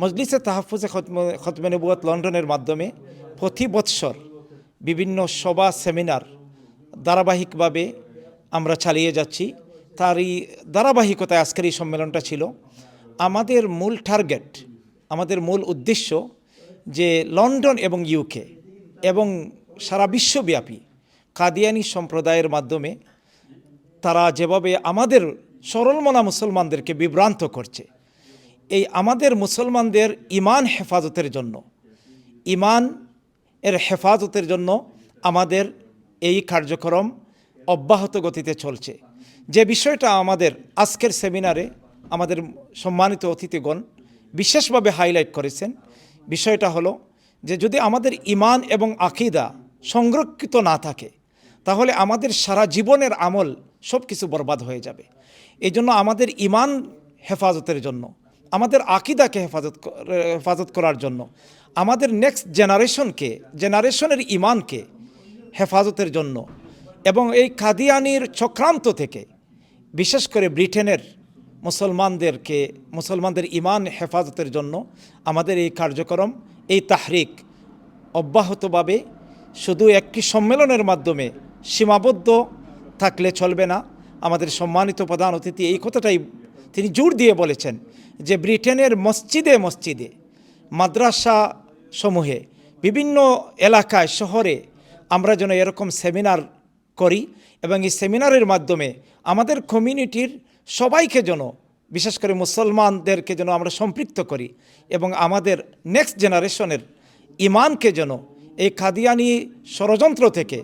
মজলিসে তাহাফুজে খতম- নবুয়ত লন্ডনের মাধ্যমে প্রতি বৎসর বিভিন্ন সভা, সেমিনার ধারাবাহিকভাবে আমরা চালিয়ে যাচ্ছি। তারই ধারাবাহিকতায় আজকের এই সম্মেলনটা ছিল আমাদের মূল টার্গেট, আমাদের মূল উদ্দেশ্য যে লন্ডন এবং ইউকে এবং সারা বিশ্বব্যাপী কাদিয়ানি সম্প্রদায়ের মাধ্যমে তারা যেভাবে আমাদের সরলমনা মুসলমানদেরকে বিভ্রান্ত করছে এই আমাদের মুসলমানদের ইমান হেফাজতের জন্য। ইমান এর হেফাজতের জন্য আমাদের এই কার্যক্রম অব্যাহত গতিতে চলছে। যে বিষয়টা আমাদের আজকের সেমিনারে আমাদের সম্মানিত অতিথিগণ বিশেষভাবে হাইলাইট করেছেন, বিষয়টা হলো যে যদি আমাদের ইমান এবং আকিদা সংরক্ষিত না থাকে, তাহলে আমাদের সারা জীবনের আমল সব কিছু বরবাদ হয়ে যাবে। এই জন্য আমাদের ইমান হেফাজতের জন্য আমাদের আকিদাকে হেফাজত হেফাজত করার জন্য, আমাদের নেক্সট জেনারেশনকে জেনারেশনের ইমানকে হেফাজতের জন্য এবং এই কাদিয়ানির চক্রান্ত থেকে, বিশেষ করে ব্রিটেনের মুসলমানদেরকে, মুসলমানদের ইমান হেফাজতের জন্য আমাদের এই কার্যক্রম, এই তাহরিক অব্যাহতভাবে শুধু একটি সম্মেলনের মাধ্যমে সীমাবদ্ধ থাকলে চলবে না। আমাদের সম্মানিত প্রধান অতিথি এই কথাটাই তিনি জোর দিয়ে বলেছেন যে ব্রিটেনের মসজিদে মসজিদে, মাদ্রাসা সমূহে, বিভিন্ন এলাকায়, শহরে আমরা যেন এরকম সেমিনার করি এবং এই সেমিনারের মাধ্যমে আমাদের কমিউনিটির সবাইকে যেন, বিশেষ করে মুসলমানদেরকে যেন আমরা সম্পৃক্ত করি এবং আমাদের নেক্সট জেনারেশনের ইমানকে যেন এই কাদিয়ানি ষড়যন্ত্র থেকে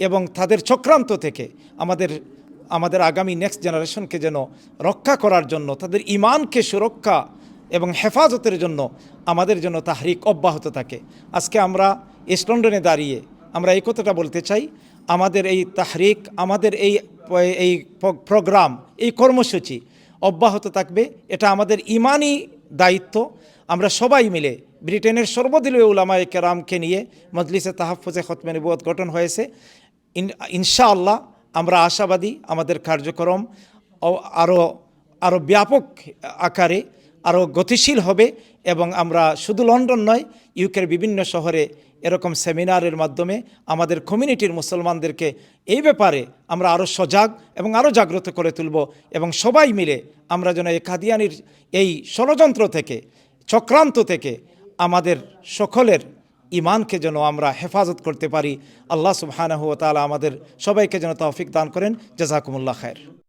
এবং তাদের চক্রান্ত থেকে আমাদের আমাদের আগামী নেক্সট জেনারেশনকে যেন রক্ষা করার জন্য, তাদের ইমানকে সুরক্ষা এবং হেফাজতের জন্য আমাদের জন্য তাহরিক অব্যাহত থাকে। আজকে আমরা ইস্ট লন্ডনে দাঁড়িয়ে আমরা এই কথাটা বলতে চাই, আমাদের এই তাহরিক, আমাদের এই এই প্রোগ্রাম এই কর্মসূচি অব্যাহত থাকবে। এটা আমাদের ইমানই দায়িত্ব। আমরা সবাই মিলে ব্রিটেনের সর্বদলীয় উলামায়ে কেরামকে নিয়ে মজলিসে তাহাফুজে খতমে নবুয়ত গঠন হয়েছে। ইন- ইনশাআল্লাহ আমরা আশাবাদী, আমাদের কার্যক্রম আরও আরও ব্যাপক আকারে আরও গতিশীল হবে এবং আমরা শুধু লন্ডন নয়, ইউকের বিভিন্ন শহরে এরকম সেমিনারের মাধ্যমে আমাদের কমিউনিটির মুসলমানদেরকে এই ব্যাপারে আমরা আরও সজাগ এবং আরও জাগ্রত করে তুলব এবং সবাই মিলে আমরা যেন এই এই ষড়যন্ত্র থেকে, চক্রান্ত থেকে আমাদের সকলের ইমানকে যেন আমরা হেফাজত করতে পারি। আল্লাহ সুবহানাহু তালা আমাদের সবাইকে যেন তৌফিক দান করেন। জাজাকুমুল্লাহ খায়ের